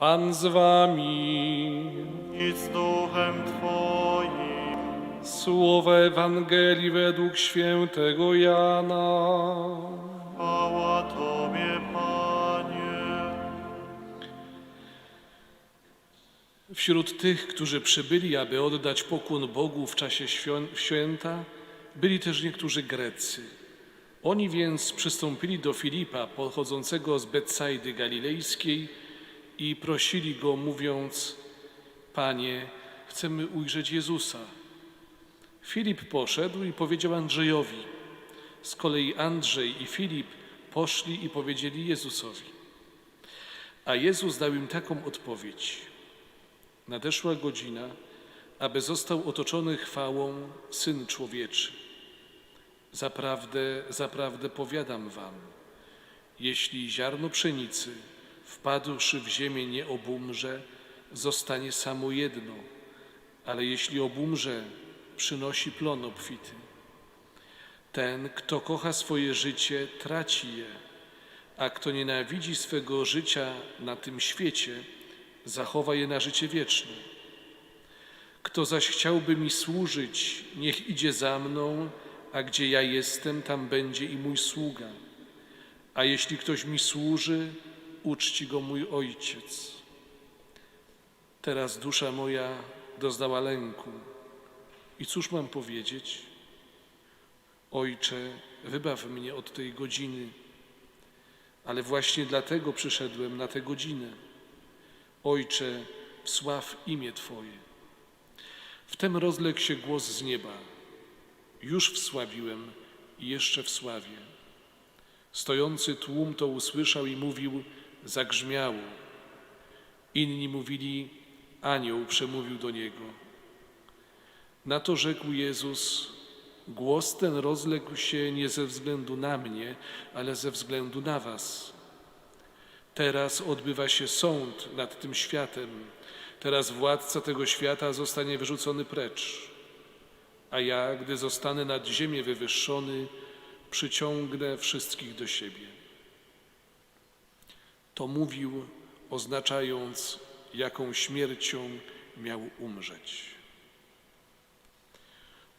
Pan z wami. i z duchem Twoim. Słowa Ewangelii według świętego Jana. Chwała Tobie, Panie. Wśród tych, którzy przybyli, aby oddać pokłon Bogu w czasie święta, byli też niektórzy Grecy. Oni więc przystąpili do Filipa, pochodzącego z Betsaidy Galilejskiej i prosili go, mówiąc: Panie, chcemy ujrzeć Jezusa. Filip poszedł i powiedział Andrzejowi. Z kolei Andrzej i Filip poszli i powiedzieli Jezusowi. A Jezus dał im taką odpowiedź. Nadeszła godzina, aby został otoczony chwałą Syn Człowieczy. Zaprawdę, zaprawdę powiadam wam, jeśli ziarno pszenicy, wpadłszy w ziemię, nie obumrze, zostanie samo jedno, ale jeśli obumrze, przynosi plon obfity. Ten, kto kocha swoje życie, traci je, a kto nienawidzi swego życia na tym świecie, zachowa je na życie wieczne. Kto zaś chciałby mi służyć, niech idzie za mną, a gdzie ja jestem, tam będzie i mój sługa. A jeśli ktoś mi służy, uczci go mój ojciec. Teraz dusza moja doznała lęku. I cóż mam powiedzieć? Ojcze, wybaw mnie od tej godziny, ale właśnie dlatego przyszedłem na tę godzinę. Ojcze, wsław imię Twoje. Wtem rozległ się głos z nieba. Już wsławiłem i jeszcze wsławię. Stojący tłum to usłyszał i mówił, zagrzmiało. Inni mówili, anioł przemówił do niego. Na to rzekł Jezus, głos ten rozległ się nie ze względu na mnie, ale ze względu na was. Teraz odbywa się sąd nad tym światem. Teraz władca tego świata zostanie wyrzucony precz. A ja, gdy zostanę nad ziemię wywyższony, przyciągnę wszystkich do siebie. To mówił, oznaczając, jaką śmiercią miał umrzeć.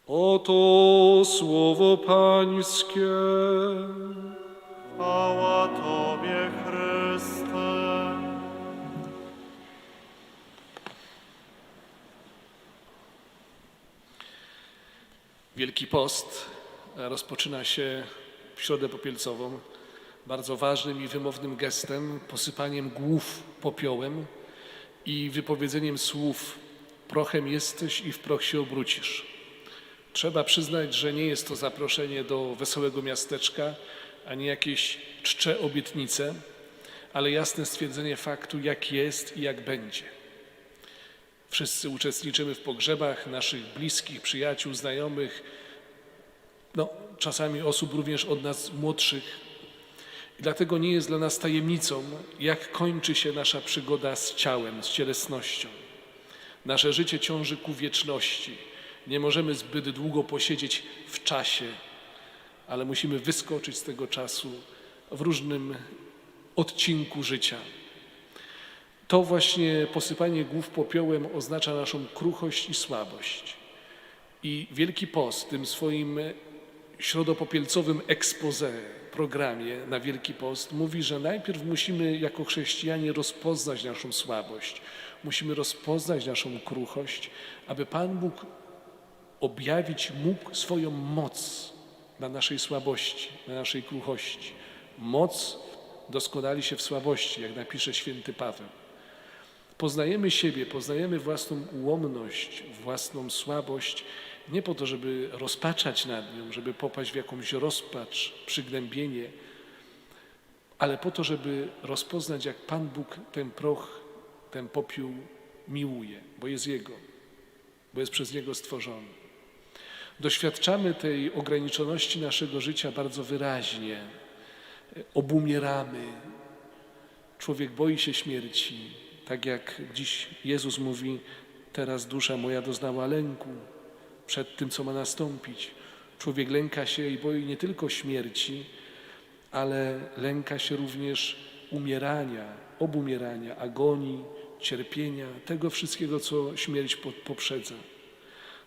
Oto słowo Pańskie. Chwała Tobie, Chryste. Wielki Post rozpoczyna się w Środę Popielcową bardzo ważnym i wymownym gestem, posypaniem głów popiołem i wypowiedzeniem słów prochem jesteś i w proch się obrócisz. Trzeba przyznać, że nie jest to zaproszenie do wesołego miasteczka, ani jakieś czcze obietnice, ale jasne stwierdzenie faktu, jak jest i jak będzie. Wszyscy uczestniczymy w pogrzebach naszych bliskich, przyjaciół, znajomych, no, czasami osób również od nas młodszych. I dlatego nie jest dla nas tajemnicą, jak kończy się nasza przygoda z ciałem, z cielesnością. Nasze życie ciąży ku wieczności. Nie możemy zbyt długo posiedzieć w czasie, ale musimy wyskoczyć z tego czasu w różnym odcinku życia. To właśnie posypanie głów popiołem oznacza naszą kruchość i słabość. I Wielki Post tym swoim środopopielcowym expose, programie na Wielki Post mówi, że najpierw musimy jako chrześcijanie rozpoznać naszą słabość, musimy rozpoznać naszą kruchość, aby Pan Bóg objawić mógł swoją moc na naszej słabości, na naszej kruchości. Moc doskonali się w słabości, jak napisze święty Paweł. Poznajemy siebie, poznajemy własną ułomność, własną słabość, nie po to, żeby rozpaczać nad nią, żeby popaść w jakąś rozpacz, przygnębienie, ale po to, żeby rozpoznać, jak Pan Bóg ten proch, ten popiół miłuje, bo jest Jego, bo jest przez Niego stworzony. Doświadczamy tej ograniczoności naszego życia bardzo wyraźnie. Obumieramy. Człowiek boi się śmierci. Tak jak dziś Jezus mówi, teraz dusza moja doznała lęku przed tym, co ma nastąpić. Człowiek lęka się i boi nie tylko śmierci, ale lęka się również umierania, obumierania, agonii, cierpienia, tego wszystkiego, co śmierć po- poprzedza.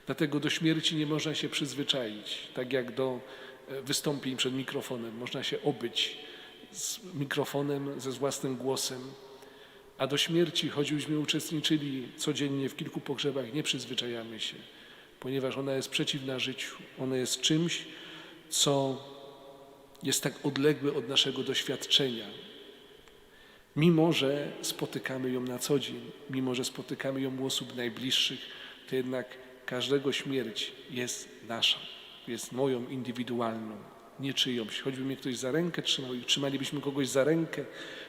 Dlatego do śmierci nie można się przyzwyczaić, tak jak do e, wystąpień przed mikrofonem. Można się obyć z mikrofonem, ze własnym głosem, a do śmierci, choćbyśmy uczestniczyli codziennie w kilku pogrzebach, nie przyzwyczajamy się, ponieważ ona jest przeciwna życiu. Ona jest czymś, co jest tak odległe od naszego doświadczenia. Mimo, że spotykamy ją na co dzień, mimo, że spotykamy ją u osób najbliższych, to jednak każdego śmierć jest nasza, jest moją indywidualną, nie czyjąś. Choćby mnie ktoś za rękę trzymał i trzymalibyśmy kogoś za rękę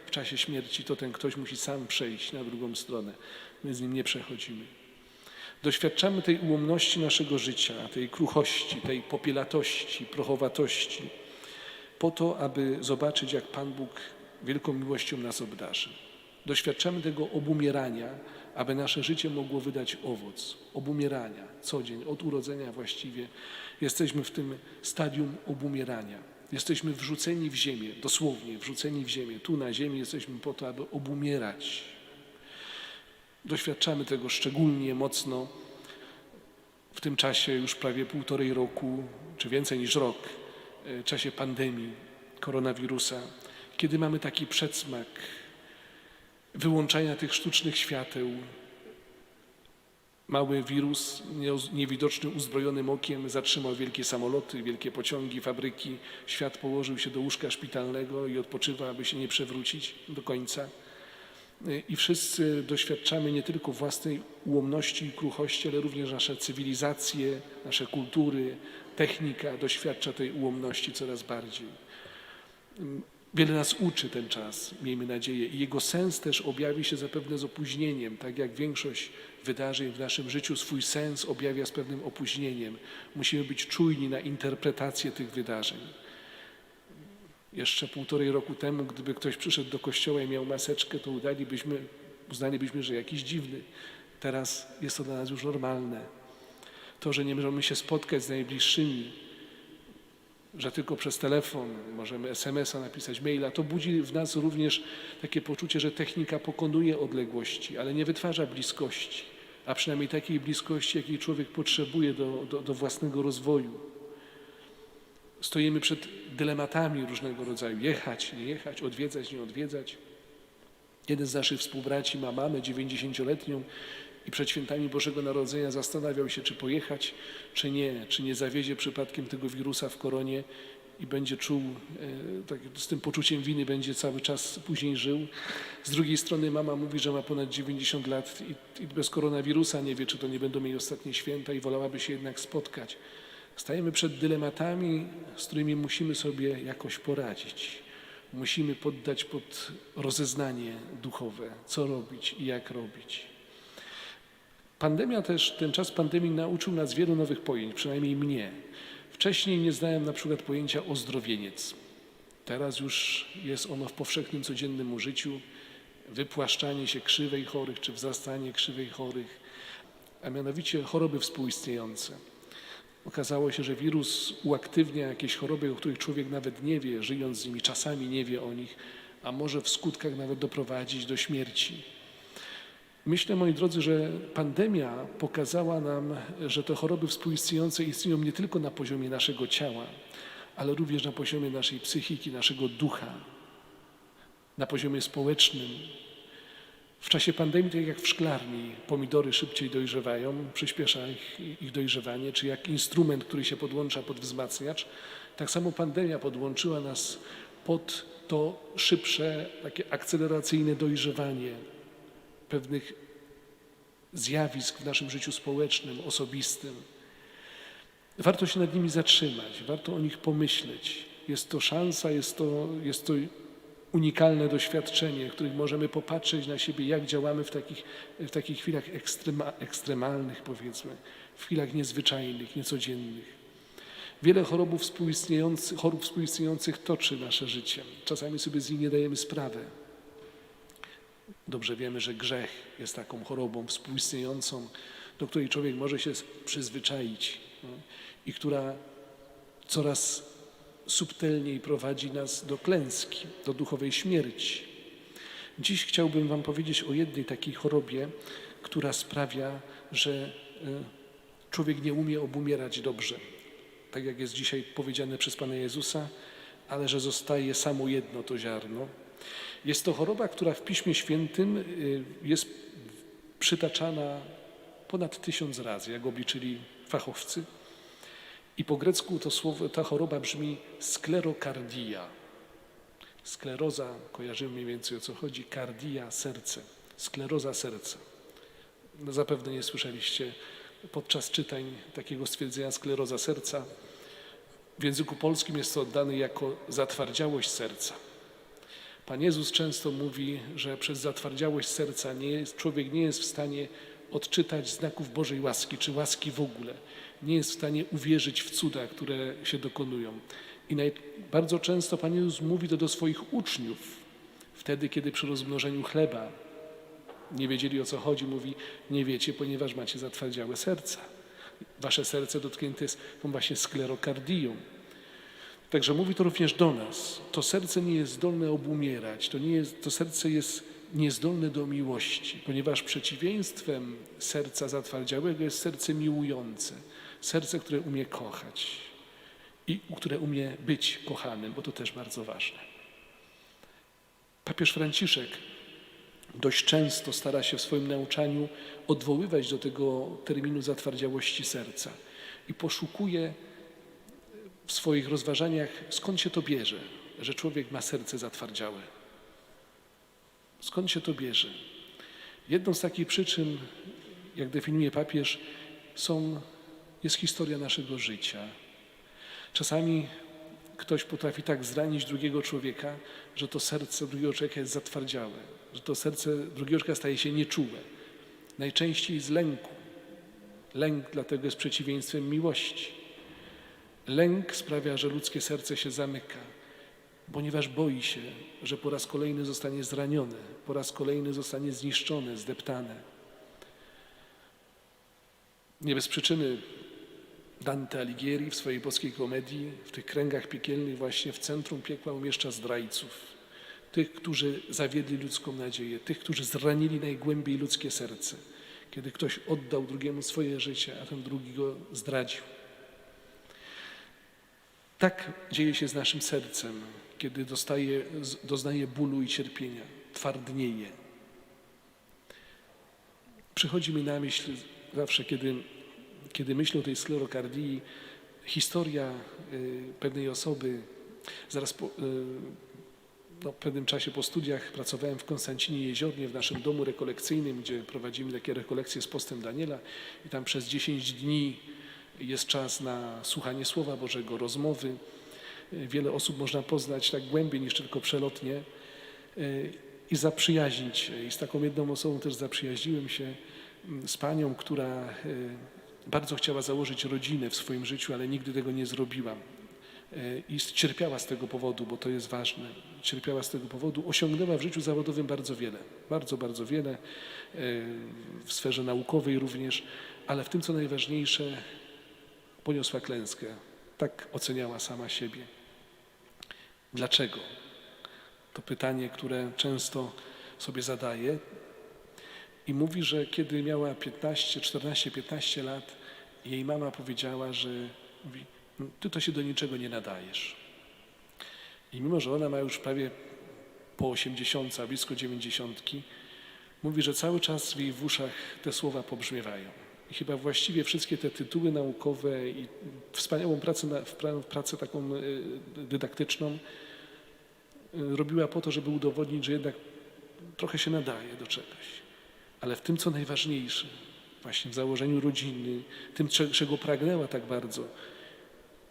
w czasie śmierci, to ten ktoś musi sam przejść na drugą stronę. My z nim nie przechodzimy. Doświadczamy tej ułomności naszego życia, tej kruchości, tej popielatości, prochowatości, po to, aby zobaczyć, jak Pan Bóg wielką miłością nas obdarzy. Doświadczamy tego obumierania, aby nasze życie mogło wydać owoc. Obumierania, co dzień, od urodzenia właściwie. Jesteśmy w tym stadium obumierania. Jesteśmy wrzuceni w ziemię, dosłownie wrzuceni w ziemię. Tu na ziemi jesteśmy po to, aby obumierać. Doświadczamy tego szczególnie mocno w tym czasie już prawie półtorej roku, czy więcej niż rok, w czasie pandemii koronawirusa, kiedy mamy taki przedsmak wyłączania tych sztucznych świateł. Mały wirus, nie- niewidoczny uzbrojonym okiem, zatrzymał wielkie samoloty, wielkie pociągi, fabryki. Świat położył się do łóżka szpitalnego i odpoczywa, aby się nie przewrócić do końca. I wszyscy doświadczamy nie tylko własnej ułomności i kruchości, ale również nasze cywilizacje, nasze kultury, technika doświadcza tej ułomności coraz bardziej. Wiele nas uczy ten czas, miejmy nadzieję, i jego sens też objawi się zapewne z opóźnieniem, tak jak większość wydarzeń w naszym życiu swój sens objawia z pewnym opóźnieniem. Musimy być czujni na interpretację tych wydarzeń. Jeszcze półtorej roku temu, gdyby ktoś przyszedł do kościoła i miał maseczkę, to udalibyśmy, uznalibyśmy, że jakiś dziwny. Teraz jest to dla nas już normalne. To, że nie możemy się spotkać z najbliższymi, że tylko przez telefon możemy SMS-a napisać, maila, to budzi w nas również takie poczucie, że technika pokonuje odległości, ale nie wytwarza bliskości, a przynajmniej takiej bliskości, jakiej człowiek potrzebuje do, do, do własnego rozwoju. Stoimy przed dylematami różnego rodzaju, jechać, nie jechać, odwiedzać, nie odwiedzać. Jeden z naszych współbraci ma mamę 90-letnią i przed świętami Bożego Narodzenia zastanawiał się, czy pojechać, czy nie, czy nie zawiezie przypadkiem tego wirusa w koronie i będzie czuł, e, tak, z tym poczuciem winy będzie cały czas później żył. Z drugiej strony mama mówi, że ma ponad 90 lat i, i bez koronawirusa nie wie, czy to nie będą jej ostatnie święta i wolałaby się jednak spotkać. Stajemy przed dylematami, z którymi musimy sobie jakoś poradzić. Musimy poddać pod rozeznanie duchowe, co robić i jak robić. Pandemia też, ten czas pandemii nauczył nas wielu nowych pojęć, przynajmniej mnie. Wcześniej nie znałem na przykład pojęcia ozdrowieniec. Teraz już jest ono w powszechnym, codziennym użyciu. Wypłaszczanie się krzywej chorych, czy wzrastanie krzywej chorych, a mianowicie choroby współistniejące. Okazało się, że wirus uaktywnia jakieś choroby, o których człowiek nawet nie wie, żyjąc z nimi, czasami nie wie o nich, a może w skutkach nawet doprowadzić do śmierci. Myślę, moi drodzy, że pandemia pokazała nam, że te choroby współistniejące istnieją nie tylko na poziomie naszego ciała, ale również na poziomie naszej psychiki, naszego ducha, na poziomie społecznym. W czasie pandemii, tak jak w szklarni, pomidory szybciej dojrzewają, przyspiesza ich, ich dojrzewanie, czy jak instrument, który się podłącza pod wzmacniacz, tak samo pandemia podłączyła nas pod to szybsze, takie akceleracyjne dojrzewanie pewnych zjawisk w naszym życiu społecznym, osobistym. Warto się nad nimi zatrzymać, warto o nich pomyśleć. Jest to szansa, jest to, jest to unikalne doświadczenie, w którym możemy popatrzeć na siebie, jak działamy w takich, w takich chwilach ekstrema, ekstremalnych, powiedzmy, w chwilach niezwyczajnych, niecodziennych. Wiele chorób współistniejących, chorób współistniejących toczy nasze życie. Czasami sobie z nich nie dajemy sprawy. Dobrze wiemy, że grzech jest taką chorobą współistniejącą, do której człowiek może się przyzwyczaić no, i która coraz subtelniej prowadzi nas do klęski, do duchowej śmierci. Dziś chciałbym Wam powiedzieć o jednej takiej chorobie, która sprawia, że e, człowiek nie umie obumierać dobrze. Tak jak jest dzisiaj powiedziane przez Pana Jezusa, ale że zostaje samo jedno to ziarno. Jest to choroba, która w Piśmie Świętym y, jest przytaczana ponad tysiąc razy, jak obliczyli fachowcy. I po grecku to słowo, ta choroba brzmi sklerokardia. Skleroza, kojarzymy mniej więcej o co chodzi, kardia, serce, skleroza serca. No, zapewne nie słyszeliście podczas czytań takiego stwierdzenia skleroza serca. W języku polskim jest to oddane jako zatwardziałość serca. Pan Jezus często mówi, że przez zatwardziałość serca nie jest, człowiek nie jest w stanie odczytać znaków Bożej łaski, czy łaski w ogóle. Nie jest w stanie uwierzyć w cuda, które się dokonują. I naj, bardzo często Pan Jezus mówi to do swoich uczniów, wtedy, kiedy przy rozmnożeniu chleba nie wiedzieli o co chodzi, mówi: Nie wiecie, ponieważ macie zatwardziałe serca. Wasze serce dotknięte jest tą właśnie sklerokardią. Także mówi to również do nas. To serce nie jest zdolne obumierać, to, nie jest, to serce jest niezdolne do miłości, ponieważ przeciwieństwem serca zatwardziałego jest serce miłujące, serce, które umie kochać i które umie być kochanym, bo to też bardzo ważne. Papież Franciszek dość często stara się w swoim nauczaniu odwoływać do tego terminu zatwardziałości serca i poszukuje w swoich rozważaniach, skąd się to bierze, że człowiek ma serce zatwardziałe. Skąd się to bierze? Jedną z takich przyczyn, jak definiuje papież, są, jest historia naszego życia. Czasami ktoś potrafi tak zranić drugiego człowieka, że to serce drugiego człowieka jest zatwardziałe, że to serce drugiego człowieka staje się nieczułe. Najczęściej z lęku. Lęk dlatego jest przeciwieństwem miłości. Lęk sprawia, że ludzkie serce się zamyka, ponieważ boi się, że po raz kolejny zostanie zranione, po raz kolejny zostanie zniszczone, zdeptane. Nie bez przyczyny Dante Alighieri w swojej boskiej komedii w tych kręgach piekielnych właśnie w centrum piekła umieszcza zdrajców. Tych, którzy zawiedli ludzką nadzieję, tych, którzy zranili najgłębiej ludzkie serce. Kiedy ktoś oddał drugiemu swoje życie, a ten drugi go zdradził. Tak dzieje się z naszym sercem, kiedy dostaje, doznaje bólu i cierpienia, twardnieje. Przychodzi mi na myśl zawsze, kiedy, kiedy myślę o tej sklerokardii, historia y, pewnej osoby. Zaraz po, y, no, w pewnym czasie po studiach pracowałem w Konstancinie Jeziornie, w naszym domu rekolekcyjnym, gdzie prowadzimy takie rekolekcje z postem Daniela i tam przez 10 dni jest czas na słuchanie Słowa Bożego, rozmowy. Y, Wiele osób można poznać tak głębiej niż tylko przelotnie i zaprzyjaźnić się. I z taką jedną osobą też zaprzyjaźniłem się mm, z panią, która bardzo chciała założyć rodzinę w swoim życiu, ale nigdy tego nie zrobiła. Y, I cierpiała z tego powodu, bo to jest ważne. Cierpiała z tego powodu, osiągnęła w życiu zawodowym bardzo wiele, bardzo, bardzo wiele, y, w sferze naukowej również, ale w tym, co najważniejsze, poniosła klęskę. Tak oceniała sama siebie. Dlaczego? To pytanie, które często sobie zadaję. I mówi, że kiedy miała 15, 14, 15 lat, jej mama powiedziała, że mówi, "No, ty to się do niczego nie nadajesz. I mimo, że ona ma już prawie po 80, a blisko 90, mówi, że cały czas w jej w uszach te słowa pobrzmiewają. I chyba właściwie wszystkie te tytuły naukowe i wspaniałą pracę, pracę taką y, dydaktyczną y, robiła po to, żeby udowodnić, że jednak trochę się nadaje do czegoś. Ale w tym, co najważniejsze, właśnie w założeniu rodziny, tym, cze- czego pragnęła tak bardzo,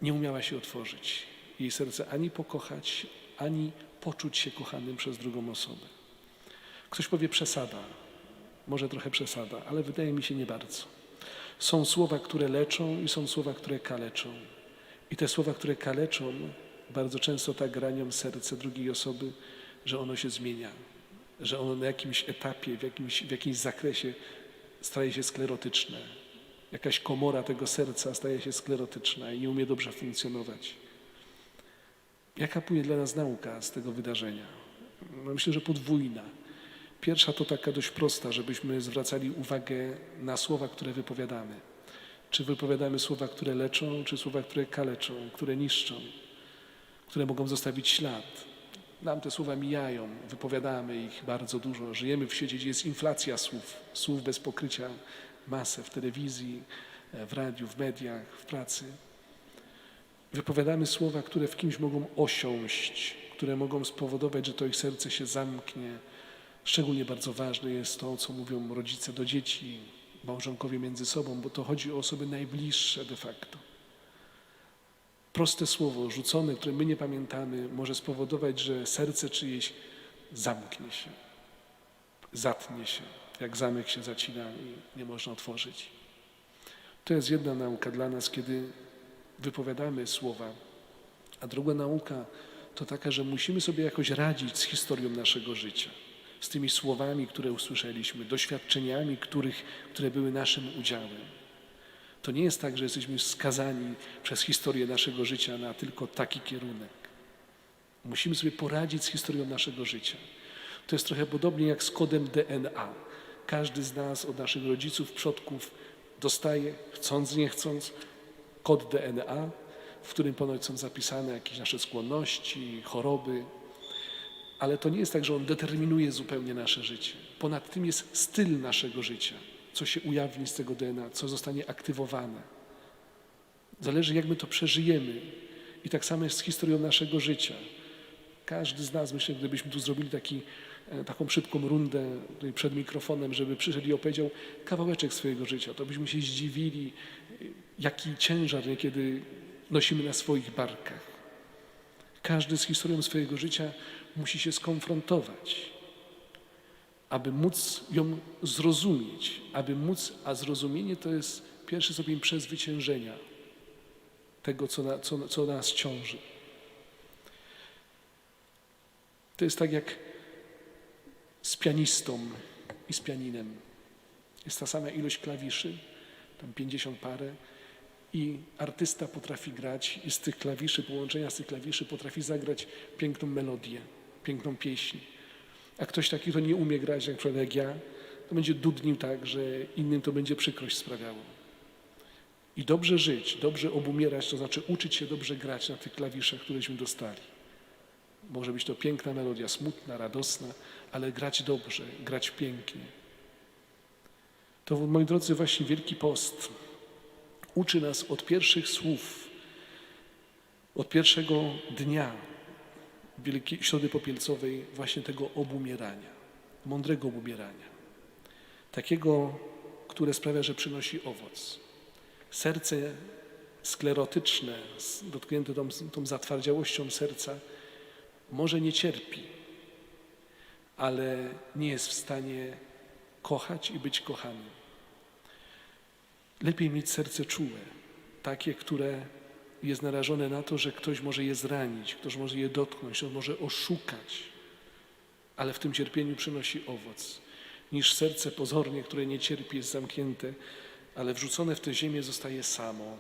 nie umiała się otworzyć. Jej serce ani pokochać, ani poczuć się kochanym przez drugą osobę. Ktoś powie przesada, może trochę przesada, ale wydaje mi się nie bardzo. Są słowa, które leczą i są słowa, które kaleczą. I te słowa, które kaleczą, bardzo często tak ranią serce drugiej osoby, że ono się zmienia, że ono na jakimś etapie, w jakimś, w jakimś zakresie staje się sklerotyczne. Jakaś komora tego serca staje się sklerotyczna i nie umie dobrze funkcjonować. Jaka płynie dla nas nauka z tego wydarzenia? No myślę, że podwójna. Pierwsza to taka dość prosta, żebyśmy zwracali uwagę na słowa, które wypowiadamy. Czy wypowiadamy słowa, które leczą, czy słowa, które kaleczą, które niszczą, które mogą zostawić ślad. Nam te słowa mijają, wypowiadamy ich bardzo dużo. Żyjemy w świecie, gdzie jest inflacja słów, słów bez pokrycia, masę w telewizji, w radiu, w mediach, w pracy. Wypowiadamy słowa, które w kimś mogą osiąść, które mogą spowodować, że to ich serce się zamknie. Szczególnie bardzo ważne jest to, co mówią rodzice do dzieci, małżonkowie między sobą, bo to chodzi o osoby najbliższe de facto. Proste słowo rzucone, które my nie pamiętamy, może spowodować, że serce czyjeś zamknie się, zatnie się, jak zamek się zacina i nie można otworzyć. To jest jedna nauka dla nas, kiedy wypowiadamy słowa, a druga nauka to taka, że musimy sobie jakoś radzić z historią naszego życia, z tymi słowami, które usłyszeliśmy, doświadczeniami, których, które były naszym udziałem. To nie jest tak, że jesteśmy skazani przez historię naszego życia na tylko taki kierunek. Musimy sobie poradzić z historią naszego życia. To jest trochę podobnie jak z kodem DNA. Każdy z nas od naszych rodziców, przodków dostaje, chcąc, nie chcąc, kod DNA, w którym ponoć są zapisane jakieś nasze skłonności, choroby, ale to nie jest tak, że on determinuje zupełnie nasze życie. Ponad tym jest styl naszego życia, co się ujawni z tego DNA, co zostanie aktywowane. Zależy, jak my to przeżyjemy. I tak samo jest z historią naszego życia. Każdy z nas, myślę, gdybyśmy tu zrobili taki, e, taką szybką rundę przed mikrofonem, żeby przyszedł i opowiedział kawałeczek swojego życia, to byśmy się zdziwili, e, jaki ciężar niekiedy nosimy na swoich barkach. Każdy z historią swojego życia musi się skonfrontować, aby móc ją zrozumieć, aby móc, a zrozumienie to jest pierwszy stopień przezwyciężenia tego, co, na, co, co nas ciąży. To jest tak jak z pianistą i z pianinem. Jest ta sama ilość klawiszy, tam 50 parę, i artysta potrafi grać i z tych klawiszy, połączenia z tych klawiszy potrafi zagrać piękną melodię, piękną pieśń. A ktoś taki, kto nie umie grać, jak przykład jak ja, to będzie dudnił tak, że innym to będzie przykrość sprawiało. I dobrze żyć, dobrze obumierać, to znaczy uczyć się dobrze grać na tych klawiszach, któreśmy dostali. Może być to piękna melodia, smutna, radosna, ale grać dobrze, grać pięknie. To, moi drodzy, właśnie Wielki Post uczy nas od pierwszych słów, od pierwszego dnia Wielkiej Środy Popielcowej właśnie tego obumierania, mądrego obumierania. Takiego, które sprawia, że przynosi owoc. Serce sklerotyczne, dotknięte tą, tą zatwardziałością serca, może nie cierpi, ale nie jest w stanie kochać i być kochanym. Lepiej mieć serce czułe, takie, które jest narażone na to, że ktoś może je zranić, ktoś może je dotknąć, ktoś może oszukać, ale w tym cierpieniu przynosi owoc, niż serce pozornie, które nie cierpi, jest zamknięte, ale wrzucone w tę ziemię zostaje samo,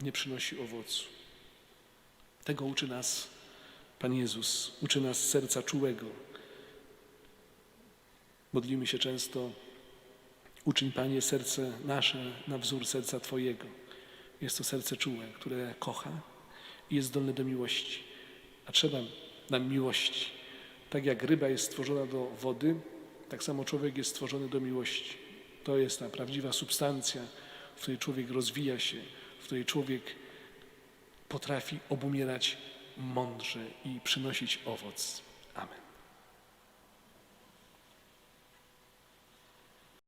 nie przynosi owocu. Tego uczy nas Pan Jezus, uczy nas serca czułego. Modlimy się często, uczyń Panie serce nasze na wzór serca Twojego. Jest to serce czułe, które kocha i jest zdolne do miłości. A trzeba nam miłości. Tak jak ryba jest stworzona do wody, tak samo człowiek jest stworzony do miłości. To jest ta prawdziwa substancja, w której człowiek rozwija się, w której człowiek potrafi obumierać mądrze i przynosić owoc. Amen.